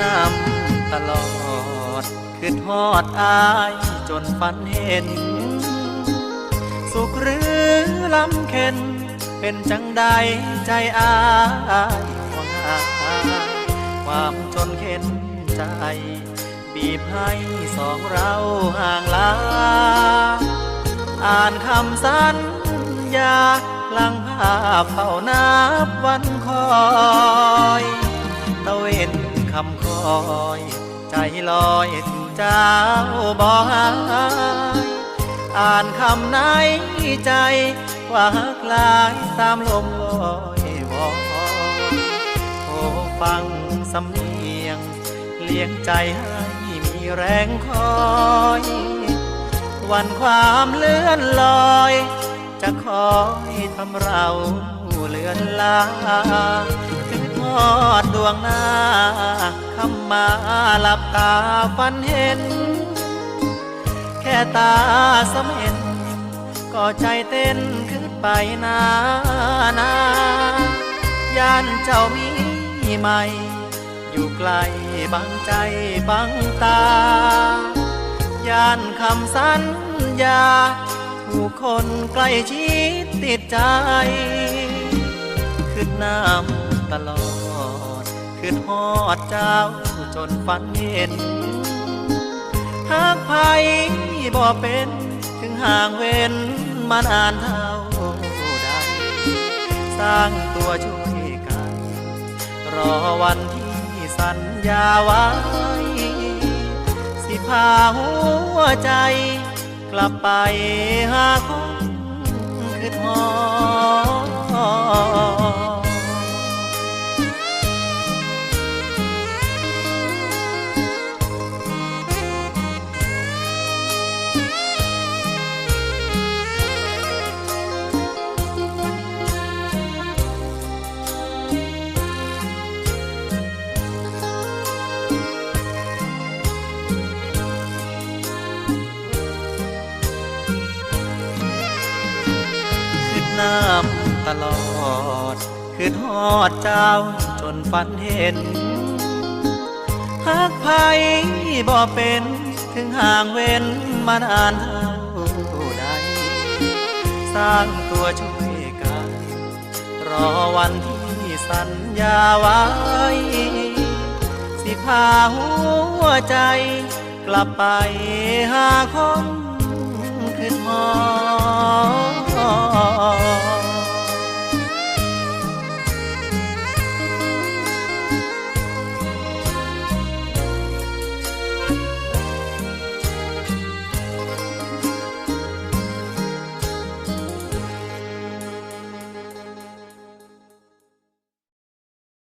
น้ำตลอด คือทอดอายจนฝันเห็น สุขหรือลำเค็น เป็นจังใดใจอายห่วงหาความจนเข็นใจ บีบให้สองเราห่างลา อ่านคำสัญญาลังภาพเฝ้านับวันคอยตะเวน คำคอย ใจลอยถึงเจ้าบ่หายอ่านคำในใจว่าหักลายตามลมลอยวอโอ้ฟังสำเนียง เลี้ยงใจให้มีแรงคอยวันความเลื่อนลอย จะคอยทำเราเลือนลา อดดวงหน้าคำมาหลับตาฝันเห็น แค่ตาสำเห็น ก็ใจเต้นขึ้นไปนานาย่านเจ้ามีใหม่ อยู่ไกลบังใจบังตา ย่านคำสัญญาถูกคนใกล้ชิดติดใจ ขึ้นน้ำ ตลอดขึ้นฮอดเจ้าจนฝันเห็นหากไผบ่เป็น ถึงห่างเว้นมานานเท่าใดสร้างตัวช่วยกัน รอวันที่สัญญาไว้ สิพาหัวใจ กลับไปหาคนคือทอ น้ำตลอดขึ้นฮอดเจ้าจนฝันเห็นหากไผบ่เป็นถึงห่างเว้นมานานเท่าใดสร้างตัวช่วยกัน รอวันที่สัญญาไว้ สิพาหัวใจกลับไปหาคน